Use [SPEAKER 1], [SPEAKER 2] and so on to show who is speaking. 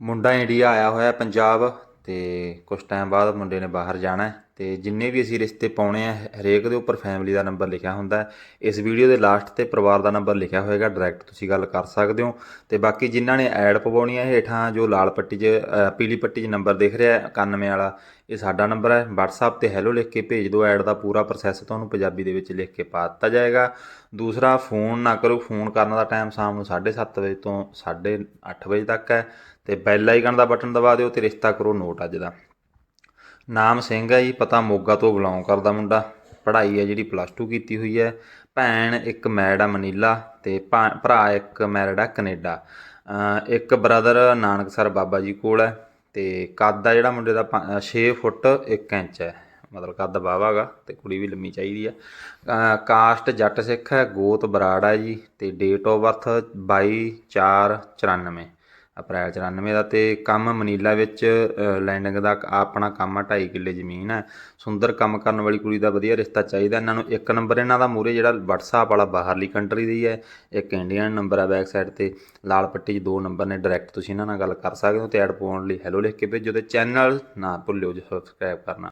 [SPEAKER 1] ਮੁੰਡਾ ਇੰਡੀਆ ਆਇਆ ਹੋਇਆ ਪੰਜਾਬ ਅਤੇ ਕੁਛ ਟਾਈਮ ਬਾਅਦ ਮੁੰਡੇ ਨੇ ਬਾਹਰ ਜਾਣਾ ਤੇ ਜਿੰਨੇ ਵੀ ਅਸੀਂ ਰਿਸ਼ਤੇ ਪਾਉਣੇ ਆ, ਹਰੇਕ ਦੇ ਉੱਪਰ ਫੈਮਿਲੀ ਦਾ ਨੰਬਰ ਲਿਖਿਆ ਹੁੰਦਾ ਇਸ ਵੀਡੀਓ ਦੇ ਲਾਸਟ ਤੇ ਪਰਿਵਾਰ ਦਾ ਨੰਬਰ ਲਿਖਿਆ ਹੋਏਗਾ ਡਾਇਰੈਕਟ ਤੁਸੀਂ ਗੱਲ ਕਰ ਸਕਦੇ ਹੋ। ਤੇ ਬਾਕੀ ਜਿਨ੍ਹਾਂ ਨੇ ਐਡ ਪਵਾਉਣੀ ਹੈ ਹੇਠਾਂ, ਜੋ ਲਾਲ ਪੱਟੀ 'ਚ ਪੀਲੀ ਪੱਟੀ 'ਚ ਨੰਬਰ ਦਿਖ ਰਿਹਾ ਹੈ 91 ਵਾਲਾ, ਇਹ ਸਾਡਾ ਨੰਬਰ ਹੈ। WhatsApp ਤੇ ਹੈਲੋ ਲਿਖ ਕੇ ਭੇਜ ਦਿਓ ਐਡ ਦਾ ਪੂਰਾ ਪ੍ਰੋਸੈਸ ਤੁਹਾਨੂੰ ਪੰਜਾਬੀ ਦੇ ਵਿੱਚ ਲਿਖ ਕੇ ਪਾ ਦਿੱਤਾ ਜਾਏਗਾ। ਦੂਸਰਾ ਫੋਨ ਨਾ ਕਰੋ ਫੋਨ ਕਰਨ ਦਾ ਟਾਈਮ ਸ਼ਾਮ ਨੂੰ 7:30 ਵਜੇ ਤੋਂ 8:30 ਵਜੇ ਤੱਕ ਹੈ। ਤੇ ਬੈਲ ਆਈਕਨ ਦਾ ਬਟਨ ਦਬਾ ਦਿਓ ਤੇ ਰਿਸ਼ਤਾ ਕਰੋ ਨੋਟ ਅੱਜ ਦਾ। ਨਾਮ ਸਿੰਘ ਹੈ ਜੀ, ਪਤਾ ਮੋਗਾ ਤੋਂ ਬਿਲੋਂਗ ਕਰਦਾ ਮੁੰਡਾ। ਪੜ੍ਹਾਈ ਹੈ ਜਿਹੜੀ ਪਲੱਸ 2 ਕੀਤੀ ਹੋਈ ਹੈ ਭੈਣ ਇੱਕ ਮੈਰਿਡ ਆ ਮਨੀਲਾ ਤੇ ਭਾ- ਭਰਾ ਇੱਕ ਮੈਰਿਡ ਆ, ਕੈਨੇਡਾ। ਇੱਕ ਬ੍ਰਦਰ ਨਾਨਕਸਰ ਬਾਬਾ ਜੀ ਕੋਲ ਹੈ ਤੇ ਕੱਦ ਆ ਜਿਹੜਾ ਮੁੰਡੇ ਦਾ 6 ਫੁੱਟ 1 ਇੰਚ ਹੈ ਮਤਲਬ ਕੱਦ ਵਾਹਵਾ ਗਾ ਤੇ ਕੁੜੀ ਵੀ ਲੰਮੀ ਚਾਹੀਦੀ ਆ। ਕਾਸਟ ਜੱਟ ਸਿੱਖ ਹੈ ਗੋਤ ਬਰਾੜ ਹੈ ਜੀ ਤੇ ਡੇਟ ਆਫ ਬਰਥ 22 4 94 ਅਪ੍ਰੈਲ 94 ਦਾ ਤੇ ਕੰਮ ਮਨੀਲਾ ਵਿੱਚ ਲੈਂਡਿੰਗ ਦਾ ਆਪਣਾ ਕੰਮ ਆ 2.5 ਕਿੱਲੇ ਜ਼ਮੀਨ ਹੈ ਸੁੰਦਰ ਕੰਮ ਕਰਨ ਵਾਲੀ ਕੁੜੀ ਦਾ ਵਧੀਆ ਰਿਸ਼ਤਾ ਚਾਹੀਦਾ। ਇਹਨਾਂ ਨੂੰ ਇੱਕ ਨੰਬਰ, ਇਹਨਾਂ ਦਾ ਮੂਰੇ ਜਿਹੜਾ WhatsApp ਵਾਲਾ ਬਾਹਰਲੀ ਕੰਟਰੀ ਦੀ ਹੈ ਇੱਕ ਇੰਡੀਅਨ ਨੰਬਰ ਆ ਬੈਕ ਸਾਈਡ ਤੇ। ਲਾਲ ਪੱਟੀ 'ਚ ਦੋ ਨੰਬਰ ਨੇ ਡਾਇਰੈਕਟ ਤੁਸੀਂ ਇਹਨਾਂ ਨਾਲ ਗੱਲ ਕਰ ਸਕਦੇ ਹੋ। ਤੇ ਐਡ ਪਾਉਣ ਲਈ ਹੈਲੋ ਲਿਖ ਕੇ ਭੇਜੋ ਤੇ ਚੈਨਲ ਨਾ ਭੁੱਲਿਓ, ਜੀ ਸਬਸਕ੍ਰਾਈਬ ਕਰਨਾ।